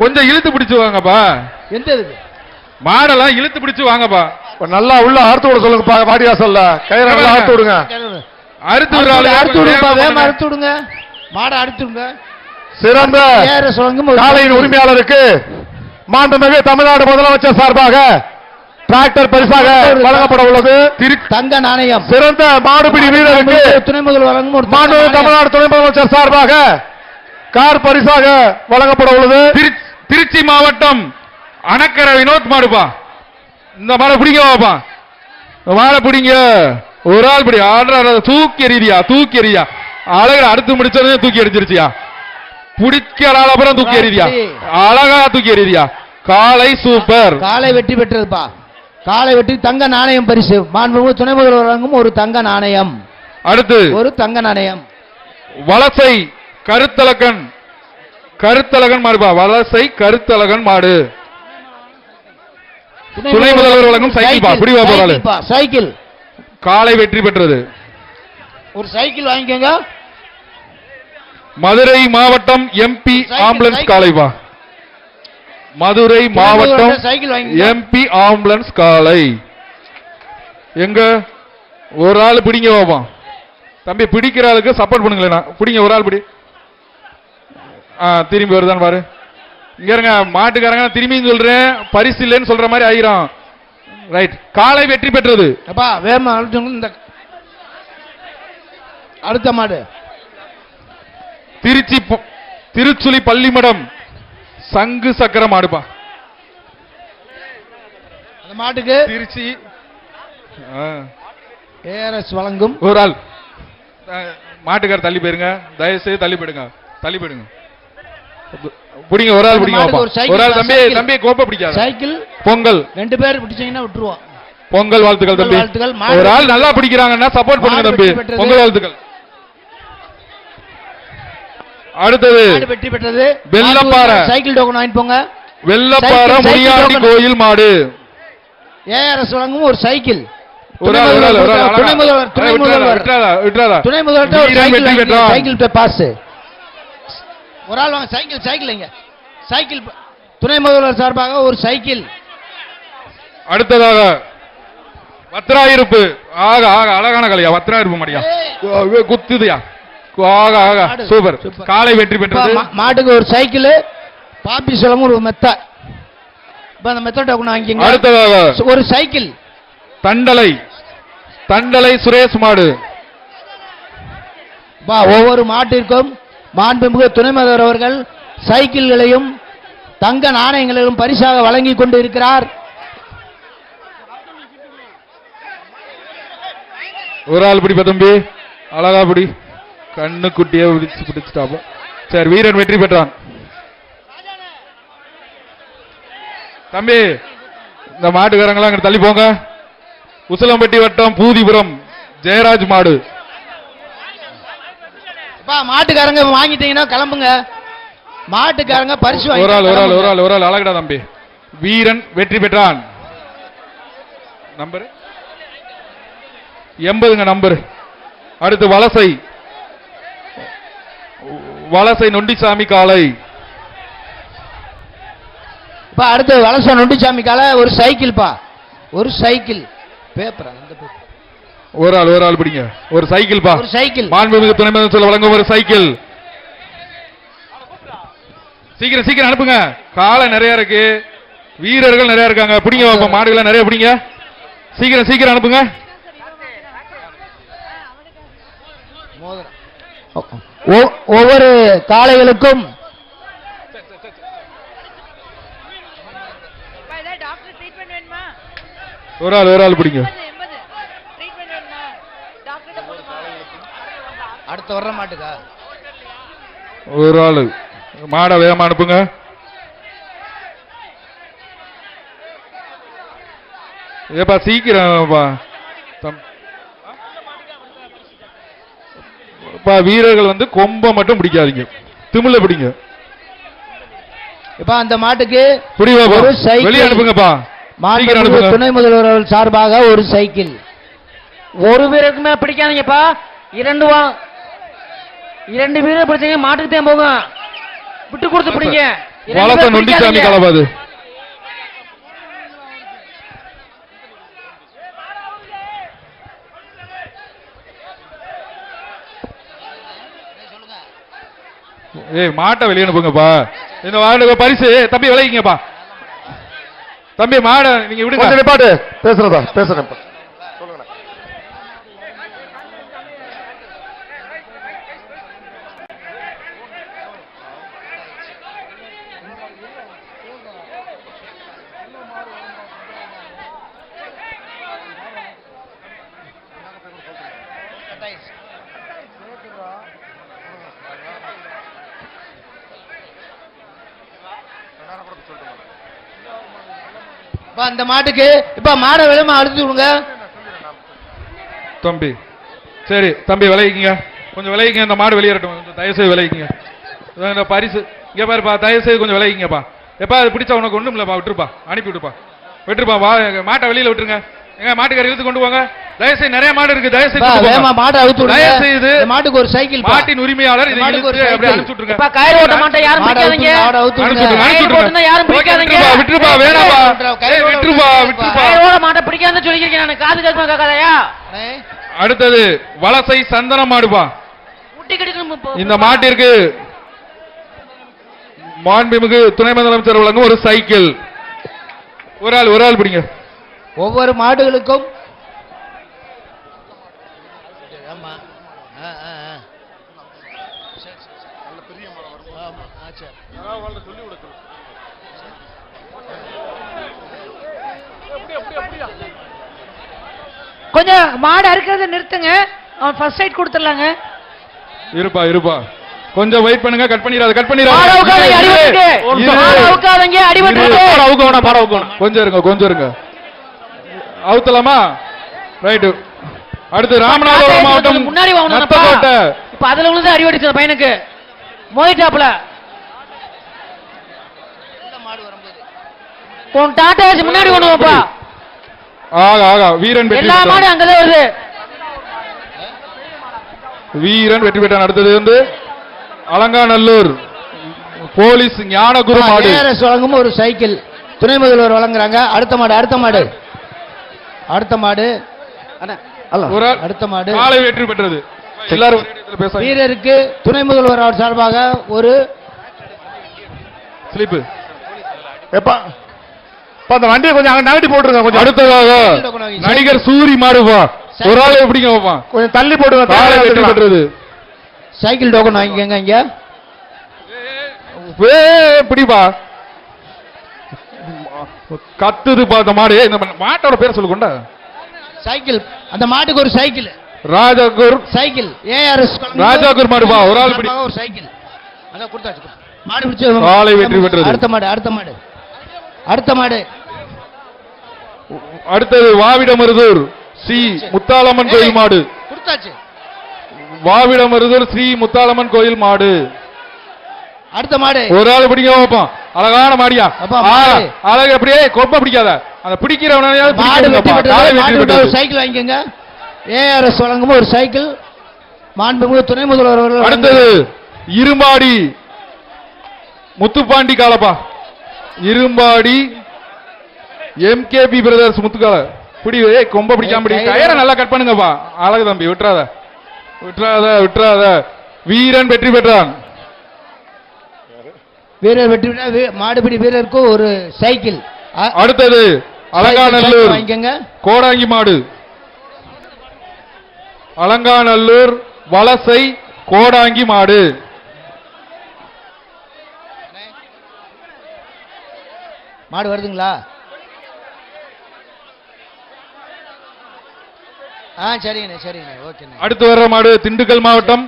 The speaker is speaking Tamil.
கொஞ்சம் இழுத்து பிடிச்சு வாங்கப்பா. எந்த இதுக்கு மாடெல்லாம் இழுத்து பிடிச்சு வாங்கப்பா. இப்ப நல்லா உள்ள அறுத்து விட சொல்லுங்கப்பா வாடியாசல்ல கயிறு நல்லா அறுத்து விடுங்க. அறுத்து விடுற ஆளு அறுத்து விடுங்கப்பா வேகமா. அறுத்து விடுங்க. மாடை அறுத்து விடுங்க. சிறந்த சொல்லுங்க காலையின் உரிமையாளருக்கு மாண்புமிகு தமிழ்நாடு முதலமைச்சர் சார்பாக டிராக்டர் பரிசாக வழங்கப்பட உள்ளது. தங்க நாணயம். சிறந்த மாடுபிடி வீரருக்கு துணை முதல்வர் வழங்கும். தமிழ்நாடு துணை முதலமைச்சர் சார்பாக கார் பரிசாக வழங்கப்பட உள்ளது. திரு- திருச்சி மாவட்டம் அணக்கரை வினோத் மாடுப்பா. இந்த மாடை பிடிங்க வாப்பா. மாடை பிடிங்க. ஒரு ஆள் பிடி. ஆடுற தூக்கி எறியா தூக்கி எறியா அழகா அடுத்து முடிச்சதே தூக்கி எரிஞ்சிருச்சியா பிடிக்கிற ஆள் அப்புறம் தூக்கி எறியா அழகா தூக்கி எறியா காலை சூப்பர். காலை வெற்றி பெற்றதுப்பா. காலை வெற்றி தங்க நாணயம் பரிசு. மாண்புமிகு துணை முதல்வர் வழங்கும் ஒரு தங்க நாணயம். அடுத்து. ஒரு தங்க நாணயம். வலசை கருத்தலகன். கருத்தலகன் மாடுப்பா வலசை கருத்தலகன் மாடு. துணை முதல்வர் வழங்கும் சைக்கிள் பா, பிடி வா போறாளு. சைக்கிள் காலை வெற்றி பெற்றது. ஒரு சைக்கிள் வாங்கிக்கோங்க. மதுரை மாவட்டம் எம்பி ஆம்புலன்ஸ். காலை வா மதுரை மாவட்டம் எம்பி ஆம்புலன்ஸ் காலை. எங்க? ஒரு ஆள் பிடிங்க பாப்போம் தம்பி பிடிக்கிற ஆளுக்கு சப்போர்ட் பண்ணுங்களேண்ணா பிடிங்க ஒரு ஆள் பிடி. திரும்பி வருதான்னு பாரு. இங்க இருங்க மாட்டுக்காரங்க நான் திரும்பி சொல்றேன் பரிசு இல்லைன்னு சொல்ற மாதிரி ஆயிரும். ரைட் காலை வெற்றி பெற்றது. அப்பா அழுத்துங்க இந்த அடுத்த மாடு. திருச்சி திருச்சுழி பள்ளிமடம் சங்கு சக்கரம் ஆடுப்பா அந்த மாட்டுக்கு திருச்சி. ஏஆர்எஸ் வழங்கும். ஒரு ஆள். மாட்டுக்கார தள்ளி போயிருங்க. தயவு செய்து தள்ளி போயிடுங்க. தள்ளி போயிடுங்க. பிடிங்க ஒரு ஆள் பிடிங்க. ஒரு ஆள் தம்பி. தம்பி கோப்ப பிடிக்காத சைக்கிள் பொங்கல். ரெண்டு பேர் பிடிச்சீங்கன்னா விட்டுருவோம். பொங்கல் வாழ்த்துக்கள் தம்பி. ஒரு ஆள் நல்லா பிடிக்கிறாங்கன்னா சப்போர்ட் பண்ணுங்க தம்பி. பொங்கல் வாழ்த்துக்கள். அடுத்தது. வெற்றி பெற்றது. வெள்ளப்பாறை. சைக்கிள் டோக்கன் வாங்கிட்டு போங்க. வெள்ளப்பாறை முனியாண்டி. கோயில் மாடு. ஏஆர்எஸ் வழங்கும் ஒரு சைக்கிள் துணை முதல்வர் துணை முதல்வர் துணை முதல்வர். சைக்கிள் வாங்கி- பாஸ் ஒரு ஆள் வாங்க சைக்கிள் சைக்கிள் இங்க சைக்கிள் துணை முதல்வர் சார்பாக ஒரு சைக்கிள். அடுத்ததாக வத்ராயிருப்பு. ஆக ஆக அழகான கலையா வத்ராயிருப்பு மடியா. குத்துதியா? ஆக ஆக. சூப்பர். காலை வெற்றி பெற்றது. மாட்டுக்கு ஒரு சைக்கிள் பாப்பி சொல்லும் ஒரு மெத்த. இப்ப அந்த மெத்த டோக்கன் வாங்கிக்கங்க. அடுத்ததாக ஒரு சைக்கிள். தண்டலை. தண்டலை சுரேஷ் மாடு. ஒவ்வொரு மாட்டிற்கும் மாண்புமிகு துணைமதர் அவர்கள் சைக்கிள்களையும் தங்க நாணயங்களையும் பரிசாக வழங்கி கொண்டு இருக்கிறார் ஒரு ஆள் பிடிப்ப தம்பி. அழகா பிடி. கண்ணு குட்டியை பிடிச்சு பிடிச்சிட்டாப்போம் சரி வீரன் வெற்றி பெற்றான். தம்பி இந்த மாட்டுக்காரங்களாம் அங்க தள்ளி போங்க. உசிலம்பட்டி வட்டம் பூதிபுரம் ஜெயராஜ் மாடு. பா மாட்டுக்காரங்க வாங்கிட்டீங்கன்னா கிளம்புங்க. மாட்டுக்காரங்க பரிசு ஒரு ஆள் ஒரு ஆள் ஒரு ஆள் ஒரு ஆள். அழகடா தம்பி. வீரன் வெற்றி பெற்றான். நம்பர்? எண்பதுங்க நம்பர். அடுத்து வலசை. வலசை நொண்டிசாமி காலை பா அடுத்து வலச நொண்டிசாமி கால ஒரு சைக்கிள் பா ஒரு சைக்கிள். பேப்பர் அந்த paper. ஒரு ஆள் ஒரு ஆள் பிடிங்க. ஒரு சைக்கிள் பா. ஒரு சைக்கிள். மாண்புமிகு துணை முதலமைச்சர் வழங்கும் ஒரு சைக்கிள். சீக்கிரம் சீக்கிரம் அனுப்புங்க. காலை நிறைய இருக்கு. வீரர்கள் நிறைய இருக்காங்க. பிடிங்க மாடுகளை நிறைய பிடிங்க. சீக்கிரம் சீக்கிரம் அனுப்புங்க. ஒவ்வொரு காளைகளுக்கும் ஒரு ஆள் ஒரு ஆள் பிடிங்க. அடுத்து வர்ற மாட்டுக்கா? ஒரு ஆளு. மாடை வேகமா அனுப்புங்க. ஏப்பா சீக்கிரம்ப்பா வீரர்கள் வந்து கொம்ப மட்டும் பிடிக்காதீங்க. திமிழ பிடிங்க. இப்ப அந்த மாட்டுக்கு ஒரு சைக்கிள். வெளியே அனுப்புங்கப்பா. அனுப்புங்க. துணை முதல்வர் அவர்கள் சார்பாக ஒரு சைக்கிள். ஒரு வீரருக்குமே பிடிக்காதீங்கப்பா. இரண்டு வா இரண்டு வீரர் பிடிச்சீங்க மாட்டுக்கு தான் போகும். விட்டு கொடுத்து பிடிங்க. நொண்டிச்சாமி பிடிக்காதீங்க. கலப்பாது ஏய் மாட்டை வெளியே அனுப்புங்கப்பா. இந்த வார்டு பரிசு. தம்பி விளைவிங்கப்பா தம்பி மாடை நீங்க விடுங்க. நிப்பாட்டு. பேசுறதா பேசுறேன் அந்த மாட்டுக்கு இப்ப மாடை விளம்ப அழுத்தி விடுங்க. தம்பி சரி தம்பி விளைவிங்க கொஞ்சம் விளைவிங்க இந்த மாடு வெளியேறட்டும். கொஞ்சம் தயவு செய்து இந்த பரிசு. இங்க பாருப்பா தயவு செய்து கொஞ்சம் விளைவிங்கப்பா எப்பா அது பிடிச்சா உனக்கு ஒண்ணும் இல்லப்பா விட்டுருப்பா. அனுப்பி விட்டுப்பா விட்டுருப்பா வா மாட்டை வெளியில விட்டுருங்க. எங்க மாட்டுக்காரர் இழுத்து கொண்டு போங்க. தயவு செய்து நிறைய மாடு இருக்கு தயவு செய்து பா, கொண்டு வேகமா போங்க. மாட்டை அழுத்தி விடுங்க தயவு செய்து இந்த மாட்டுக்கு ஒரு சைக்கிள். மாட்டின் உரிமையாளர் இதை மாட்டுக்கு ஒரு இழுத்து அப்படியே. அனுப்பிச்சு விட்டுருங்க இப்ப கயிறு ஓட்ட மாட்டை யாரும் மாடை பிடிக்காதீங்க அவுத்து விடுங்க. கயிறு யாரும். பிடிக்காதீங்க. விட்டுருப்பா ஓட விட்டுருப்பா விட்டுருப்பா. கயிறு ஓட மாட்டை பிடிக்காதுன்னு சொல்லிக்கிறேன் நான் காது கேட்க கேட்காதயா அடுத்தது வலசை சந்தன கடிக்கணும் இந்த மாட்டிற்கு மாண்புமிகு துணை முதலமைச்சர் வழங்கும் ஒரு சைக்கிள் ஒரு ஆள் ஒரு ஆள் பிடிங்க ஒவ்வொரு மாடுகளுக்கும் ஆமா. ஆ, ஆ, ஆ. சரி, சரி, சரி. ஆமா, ஆ, சரி. கொஞ்சம் மாடு அறுக்கிறத நிறுத்துங்க. அவன் ஃபர்ஸ்ட் சைட் கொடுத்துடலாங்க. இருப்பா இருப்பா. கொஞ்சம் வெயிட் பண்ணுங்க கட் பண்ணிடாத கட் மாடு அவுக்காதீங்க, அடிபட்டுருக்கு. மாடு அவுக்காதீங்க, அடிபட்டுருக்கு. கொஞ்சம் இருங்க கொஞ்சம் இருங்க. அவுத்தலாமா? ரைட்டு அடுத்து ராமநாதபுரம் மாவட்டம் முன்னாடி நத்தக்கோட்டை. இப்ப அதுல விழுந்து அடிபட்டுச்சு பையனுக்கு. மோதிட்டாப்ல உன் டாடா ஏசி முன்னாடி கொண்டு வாப்பா. ஆகா ஆகா. வீரன் வெற்றி எல்லா. மாடும் அங்கதான் வருது. வீரன் வெற்றி பெற்றான். அடுத்தது வந்து அலங்காநல்லூர் போலீஸ் ஞானகுரு மாடு. வழங்கும் ஒரு சைக்கிள். துணை முதல்வர் வழங்குறாங்க. அடுத்த மாடு அடுத்த மாடு. அடுத்த மாடு. அடுத்த மாடு. காலை வெற்றி பெற்றது. எல்லாரும். வீரருக்கு துணை முதல்வர் அவர் சார்பாக ஒரு ஸ்லிப்பு. எப்பா அந்த வண்டியை கொஞ்சம் அங்க நகட்டி போட்டுருங்க கொஞ்சம். அடுத்ததாக நடிகர் சூரி மாடுப்பா ஒரு ஆள் எப்படிங்க வைப்பான் கொஞ்சம் தள்ளி பெற்றது சைக்கிள் டோக்கன் வாங்கிக்கோங்க இங்க. பிடிப்பா. கத்துதுப்பா இந்த மாடு. இந்த மாட்டோட பேர் சொல்லு கொண்டா சைக்கிள். அந்த மாட்டுக்கு ஒரு சைக்கிள். ராஜாகுர். சைக்கிள். ஏஆர்எஸ் ராஜாகுர் மாடுப்பா, ஒரு ஆள் பிடி. ஒரு சைக்கிள். அதான் கொடுத்தாச்சு. கொடுத்தாச்சு. மாடு பிடிச்சு காலை வெற்றி பெற்றது. அடுத்த மாடு அடுத்த மாடு. அடுத்த மாடு. அடுத்தது வாவிடமருதூர் ஸ்ரீ முத்தாலம்மன் கோயில் மாடு. வாவிடமருதூர் ஸ்ரீ முத்தாலம்மன் கோயில் மாடு. அடுத்த மாடு. ஒரு ஆள் பிடிக்க வைப்பான் அழகான மாடியா. அழகு அப்படியே கொப்ப பிடிக்காத. அந்த பெற்றது சைக்கிள் வாங்கிக்கோங்க. ஏஆர்எஸ் வழங்கும் ஒரு சைக்கிள். மாண்புமிகு துணை முதல்வர் அவர்கள் அடுத்தது இரும்பாடி முத்துப்பாண்டி காலப்பா. இரும்பாடி எம்கேபி பிரதர்ஸ் முத்துக்கால பிடி ஏய் கொம்ப பிடிக்காம பிடி. கயிறை நல்லா கட் பண்ணுங்கப்பா. அழகு தம்பி விட்டுறாத. விட்டுறாத விட்டுறாத. வீரன் வெற்றி பெற்றான். வீரர் வெற்றி பெற்ற மாடுபிடி வீரருக்கு ஒரு சைக்கிள். அடுத்தது அலங்காநல்லூர். கோடாங்கி மாடு. அலங்காநல்லூர் வலசை கோடாங்கி மாடு. மாடு வருதுங்களா? ஆ சரிங்கண்ணே சரிங்கண்ணே. ஓகேண்ணே. அடுத்து வர்ற மாடு திண்டுக்கல் மாவட்டம்.